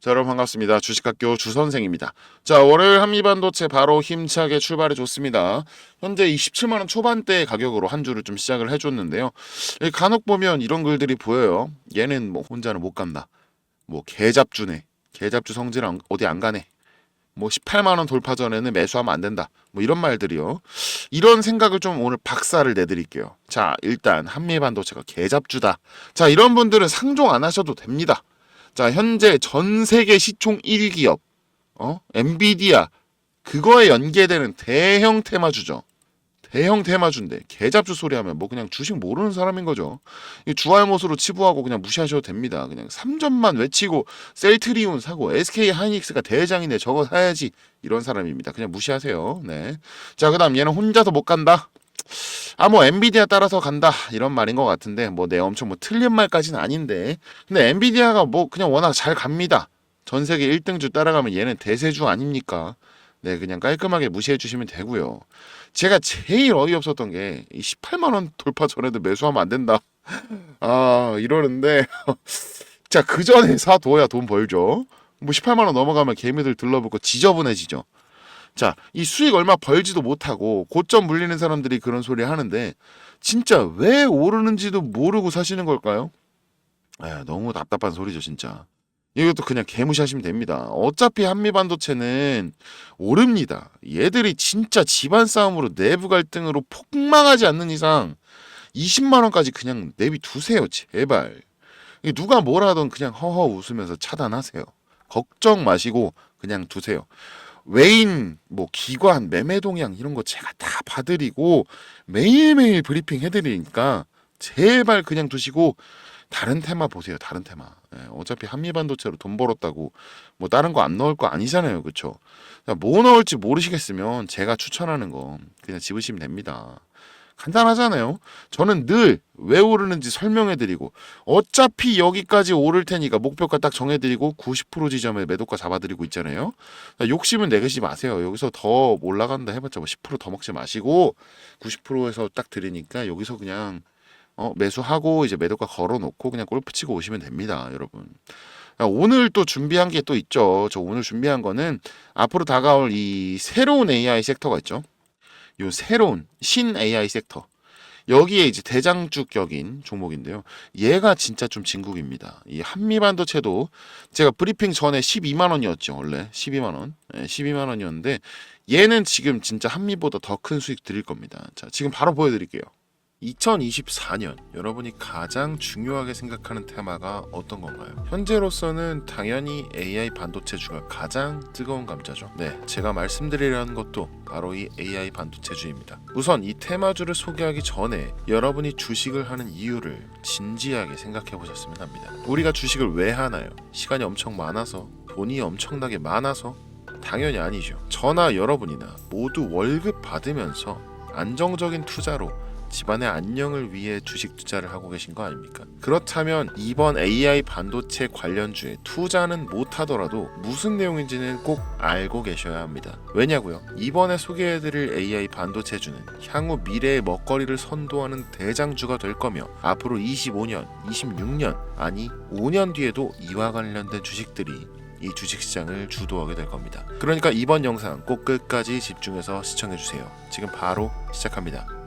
자, 여러분 반갑습니다. 주식학교 주선생입니다. 자, 월요일 한미반도체 바로 힘차게 출발해 줬습니다. 현재 이 17만 원 초반대 가격으로 한 주를 좀 시작을 해줬는데요. 이 간혹 보면 이런 글들이 보여요. 얘는 뭐 혼자는 못 간다. 뭐 개잡주네. 개잡주 성질 안- 어디 안 가네. 뭐 18만 원 돌파 전에는 매수하면 안 된다. 뭐 이런 말들이요. 이런 생각을 좀 오늘 박사를 내드릴게요. 자, 일단 한미반도체가 개잡주다. 자, 이런 분들은 상종 안 하셔도 됩니다. 자, 현재 전 세계 시총 1기업, 어? 엔비디아, 그거에 연계되는 대형 테마주죠. 대형 테마주인데, 개잡주 소리 하면 뭐 그냥 주식 모르는 사람인 거죠. 이 주알못으로 치부하고 그냥 무시하셔도 됩니다. 그냥 3점만 외치고 셀트리온 사고 SK 하이닉스가 대장이네 저거 사야지 이런 사람입니다. 그냥 무시하세요. 네. 자, 그다음 얘는 혼자서 못 간다. 아 뭐 엔비디아 따라서 간다 이런 말인 것 같은데 뭐 내 엄청 뭐 틀린 말까지는 아닌데 근데 엔비디아가 뭐 그냥 워낙 잘 갑니다. 전 세계 1등주 따라가면 얘는 대세주 아닙니까? 네 그냥 깔끔하게 무시해 주시면 되고요. 제가 제일 어이없었던 게이 18만 원 돌파 전에도 매수하면 안 된다. 아 이러는데 자 그 전에 사둬야 돈 벌죠. 뭐 18만 원 넘어가면 개미들 들러붙고 지저분해지죠 자, 이 수익 얼마 벌지도 못하고 고점 물리는 사람들이 그런 소리 하는데 진짜 왜 오르는지도 모르고 사시는 걸까요? 에, 너무 답답한 소리죠, 진짜. 이것도 그냥 개무시하시면 됩니다. 어차피 한미 반도체는 오릅니다. 얘들이 진짜 집안 싸움으로 내부 갈등으로 폭망하지 않는 이상 20만 원까지 그냥 내비 두세요, 제발. 누가 뭐라 하던 그냥 허허 웃으면서 차단하세요. 걱정 마시고 그냥 두세요. 외인 뭐 기관 매매 동향 이런 거 제가 다 봐드리고 매일매일 브리핑 해드리니까 제발 그냥 두시고 다른 테마 보세요 다른 테마. 예, 어차피 한미반도체로 돈 벌었다고 뭐 다른 거 안 넣을 거 아니잖아요 그쵸? 자, 뭐 넣을지 모르시겠으면 제가 추천하는 거 그냥 집으시면 됩니다 간단하잖아요 저는 늘 왜 오르는지 설명해드리고 어차피 여기까지 오를 테니까 목표가 딱 정해드리고 90% 지점에 매도가 잡아드리고 있잖아요. 자, 욕심은 내시지 마세요. 여기서 더 올라간다 해봤자 뭐 10%더 먹지 마시고 90%에서 딱 드리니까 여기서 그냥 어, 매수하고 이제 매도가 걸어놓고 그냥 골프 치고 오시면 됩니다, 여러분. 자, 오늘 또 준비한 게 또 있죠. 저 오늘 준비한 거는 앞으로 다가올 이 새로운 AI 섹터가 있죠. 요 새로운 신 AI 섹터. 여기에 이제 대장주격인 종목인데요. 얘가 진짜 좀 진국입니다. 이 한미반도체도 제가 브리핑 전에 12만 원이었죠. 원래 12만 원. 네, 12만 원이었는데 얘는 지금 진짜 한미보다 더 큰 수익 드릴 겁니다. 자, 지금 바로 보여드릴게요. 2024년 여러분이 가장 중요하게 생각하는 테마가 어떤 건가요? 현재로서는 당연히 AI 반도체주가 가장 뜨거운 감자죠. 네, 제가 말씀드리려는 것도 바로 이 AI 반도체주입니다. 우선 이 테마주를 소개하기 전에 여러분이 주식을 하는 이유를 진지하게 생각해 보셨으면 합니다. 우리가 주식을 왜 하나요? 시간이 엄청 많아서 돈이 엄청나게 많아서 당연히 아니죠. 저나 여러분이나 모두 월급 받으면서 안정적인 투자로 집안의 안녕을 위해 주식 투자를 하고 계신 거 아닙니까? 그렇다면 이번 AI 반도체 관련주에 투자는 못하더라도 무슨 내용인지는 꼭 알고 계셔야 합니다. 왜냐고요? 이번에 소개해드릴 AI 반도체주는 향후 미래의 먹거리를 선도하는 대장주가 될 거며 앞으로 25년, 26년 아니 5년 뒤에도 이와 관련된 주식들이 이 주식시장을 주도하게 될 겁니다. 그러니까 이번 영상 꼭 끝까지 집중해서 시청해주세요. 지금 바로 시작합니다.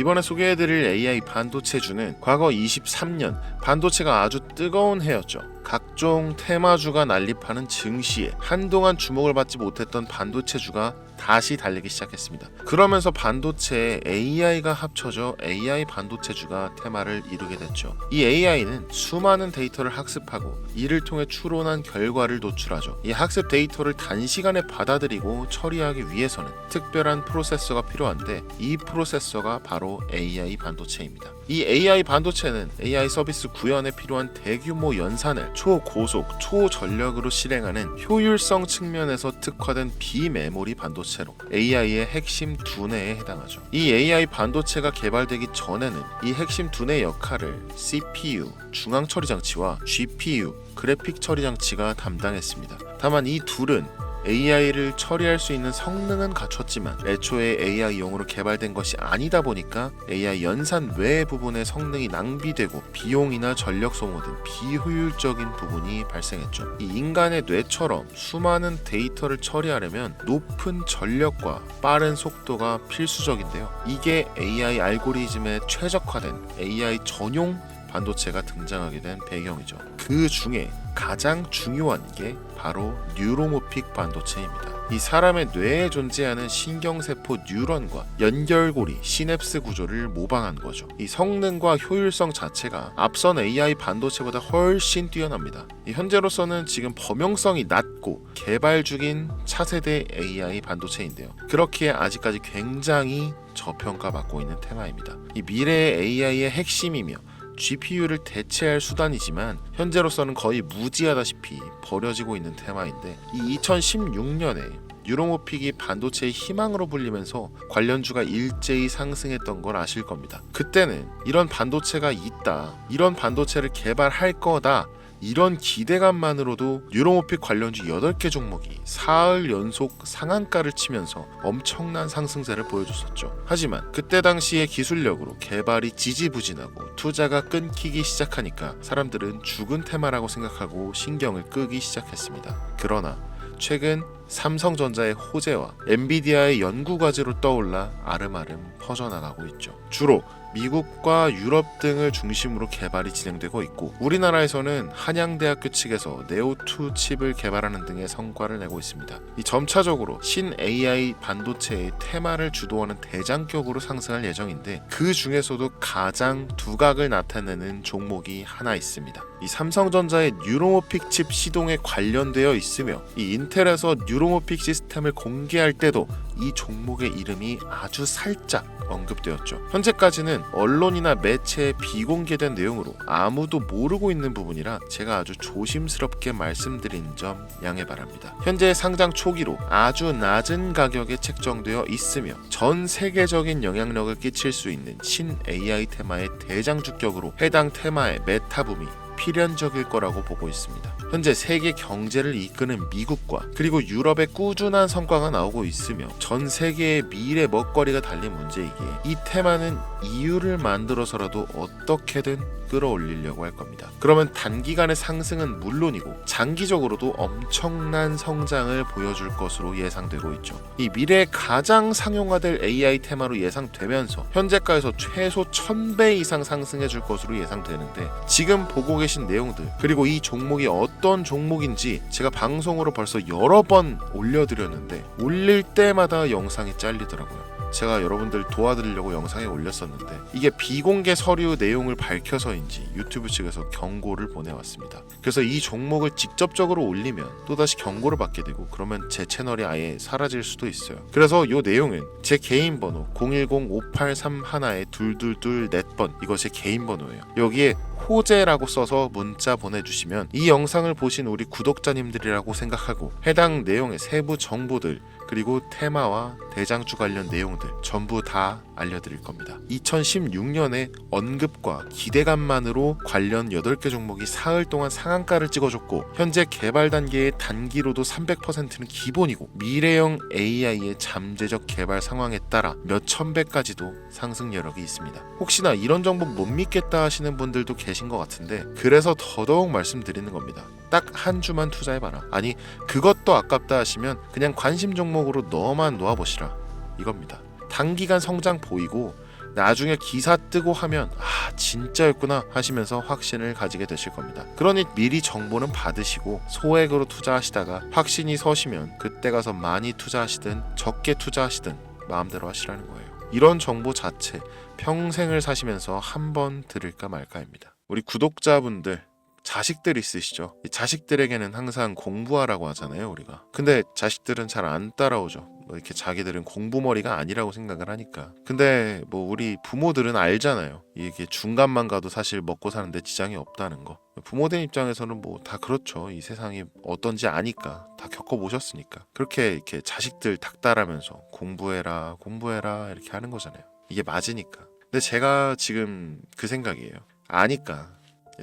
이번에 소개해드릴 AI 반도체주는 과거 23년 반도체가 아주 뜨거운 해였죠. 각종 테마주가 난립하는 증시에 한동안 주목을 받지 못했던 반도체주가 다시 달리기 시작했습니다. 그러면서 반도체에 AI가 합쳐져 AI 반도체주가 테마를 이루게 됐죠. 이 AI는 수많은 데이터를 학습하고 이를 통해 추론한 결과를 노출하죠. 이 학습 데이터를 단시간에 받아들이고 처리하기 위해서는 특별한 프로세서가 필요한데 이 프로세서가 바로 AI 반도체입니다. 이 AI 반도체는 AI 서비스 구현에 필요한 대규모 연산을 초고속, 초전력으로 실행하는 효율성 측면에서 특화된 비메모리 반도체로 AI의 핵심 두뇌에 해당하죠. 이 AI 반도체가 개발되기 전에는 이 핵심 두뇌 역할을 CPU, 중앙 처리 장치와 GPU, 그래픽 처리 장치가 담당했습니다. 다만 이 둘은 AI를 처리할 수 있는 성능은 갖췄지만 애초에 AI용으로 개발된 것이 아니다 보니까 AI 연산 외의 부분의 성능이 낭비되고 비용이나 전력 소모 등 비효율적인 부분이 발생했죠. 이 인간의 뇌처럼 수많은 데이터를 처리하려면 높은 전력과 빠른 속도가 필수적인데요. 이게 AI 알고리즘에 최적화된 AI 전용 반도체가 등장하게 된 배경이죠. 그 중에 가장 중요한 게 바로 뉴로모픽 반도체입니다. 이 사람의 뇌에 존재하는 신경세포 뉴런과 연결고리 시냅스 구조를 모방한 거죠. 이 성능과 효율성 자체가 앞선 AI 반도체보다 훨씬 뛰어납니다. 이 현재로서는 지금 범용성이 낮고 개발 중인 차세대 AI 반도체인데요. 그렇기에 아직까지 굉장히 저평가받고 있는 테마입니다. 이 미래의 AI의 핵심이며 GPU를 대체할 수단이지만 현재로서는 거의 무지하다시피 버려지고 있는 테마인데 이 2016년에 유로모픽이 반도체의 희망으로 불리면서 관련주가 일제히 상승했던 걸 아실 겁니다. 그때는 이런 반도체가 있다, 이런 반도체를 개발할 거다. 이런 기대감만으로도 유로모픽 관련주 8개 종목이 사흘 연속 상한가를 치면서 엄청난 상승세를 보여줬었죠. 하지만 그때 당시의 기술력으로 개발이 지지부진하고 투자가 끊기기 시작하니까 사람들은 죽은 테마라고 생각하고 신경을 끄기 시작했습니다. 그러나 최근 삼성전자의 호재와 엔비디아의 연구 과제로 떠올라 아름아름 퍼져나가고 있죠. 주로 미국과 유럽 등을 중심으로 개발이 진행되고 있고 우리나라에서는 한양대학교 측에서 네오2 칩을 개발하는 등의 성과를 내고 있습니다. 이 점차적으로 신 AI 반도체의 테마를 주도하는 대장격으로 상승할 예정인데 그 중에서도 가장 두각을 나타내는 종목이 하나 있습니다. 이 삼성전자의 뉴로모픽 칩 시동에 관련되어 있으며 이 인텔에서 뉴로모픽 시스템을 공개할 때도 이 종목의 이름이 아주 살짝 언급되었죠. 현재까지는 언론이나 매체에 비공개된 내용으로 아무도 모르고 있는 부분이라 제가 아주 조심스럽게 말씀드린 점 양해 바랍니다. 현재 상장 초기로 아주 낮은 가격에 책정되어 있으며 전 세계적인 영향력을 끼칠 수 있는 신 AI 테마의 대장주격으로 해당 테마의 메타붐이 필연적일 거라고 보고 있습니다. 현재 세계 경제를 이끄는 미국과 그리고 유럽의 꾸준한 성과가 나오고 있으며 전 세계의 미래 먹거리가 달린 문제이기에 이 테마는 이유를 만들어서라도 어떻게든 끌어올리려고 할 겁니다. 그러면 단기간의 상승은 물론이고 장기적으로도 엄청난 성장을 보여줄 것으로 예상되고 있죠. 이 미래에 가장 상용화될 AI 테마로 예상되면서 현재가에서 최소 1000배 이상 상승해 줄 것으로 예상되는데 지금 보고 계신 내용들 그리고 이 종목이 어떤 종목인지 제가 방송으로 벌써 여러 번 올려드렸는데 올릴 때마다 영상이 잘리더라고요. 제가 여러분들 도와드리려고 영상에 올렸었는데 이게 비공개 서류 내용을 밝혀서인지 유튜브 측에서 경고를 보내왔습니다. 그래서 이 종목을 직접적으로 올리면 또다시 경고를 받게 되고 그러면 제 채널이 아예 사라질 수도 있어요. 그래서 이 내용은 제 개인 번호 010-5831에 둘둘둘 넷번 이거 제 개인 번호예요. 여기에 호재라고 써서 문자 보내주시면 이 영상을 보신 우리 구독자님들이라고 생각하고 해당 내용의 세부 정보들 그리고 테마와 대장주 관련 내용들 전부 다 알려드릴 겁니다. 2016년에 언급과 기대감만으로 관련 8개 종목이 사흘 동안 상한가를 찍어줬고 현재 개발 단계의 단기로도 300%는 기본이고 미래형 AI의 잠재적 개발 상황에 따라 몇천 배까지도 상승 여력이 있습니다. 혹시나 이런 정보 못 믿겠다 하시는 분들도 계신 것 같은데 그래서 더더욱 말씀드리는 겁니다. 딱 한 주만 투자해봐라. 아니 그것도 아깝다 하시면 그냥 관심 종목 으로 너만 놓아보시라 이겁니다. 단기간 성장 보이고 나중에 기사 뜨고 하면 아 진짜였구나 하시면서 확신을 가지게 되실 겁니다. 그러니 미리 정보는 받으시고 소액으로 투자하시다가 확신이 서시면 그때 가서 많이 투자하시든 적게 투자하시든 마음대로 하시라는 거예요. 이런 정보 자체 평생을 사시면서 한 번 들을까 말까입니다. 우리 구독자분들 자식들 있으시죠? 이 자식들에게는 항상 공부하라고 하잖아요, 우리가. 근데 자식들은 잘 안 따라오죠. 뭐 이렇게 자기들은 공부머리가 아니라고 생각을 하니까. 근데 뭐 우리 부모들은 알잖아요. 이게 중간만 가도 사실 먹고 사는데 지장이 없다는 거. 부모된 입장에서는 뭐 다 그렇죠. 이 세상이 어떤지 아니까 다 겪어보셨으니까. 그렇게 이렇게 자식들 닥달하면서 공부해라, 공부해라 이렇게 하는 거잖아요. 이게 맞으니까. 근데 제가 지금 그 생각이에요. 아니까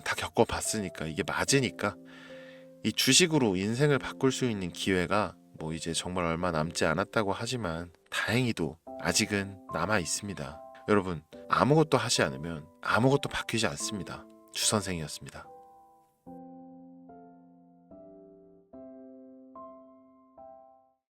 다 겪어봤으니까 이게 맞으니까 이 주식으로 인생을 바꿀 수 있는 기회가 뭐 이제 정말 얼마 남지 않았다고 하지만 다행히도 아직은 남아 있습니다. 여러분 아무것도 하지 않으면 아무것도 바뀌지 않습니다. 주 선생이었습니다.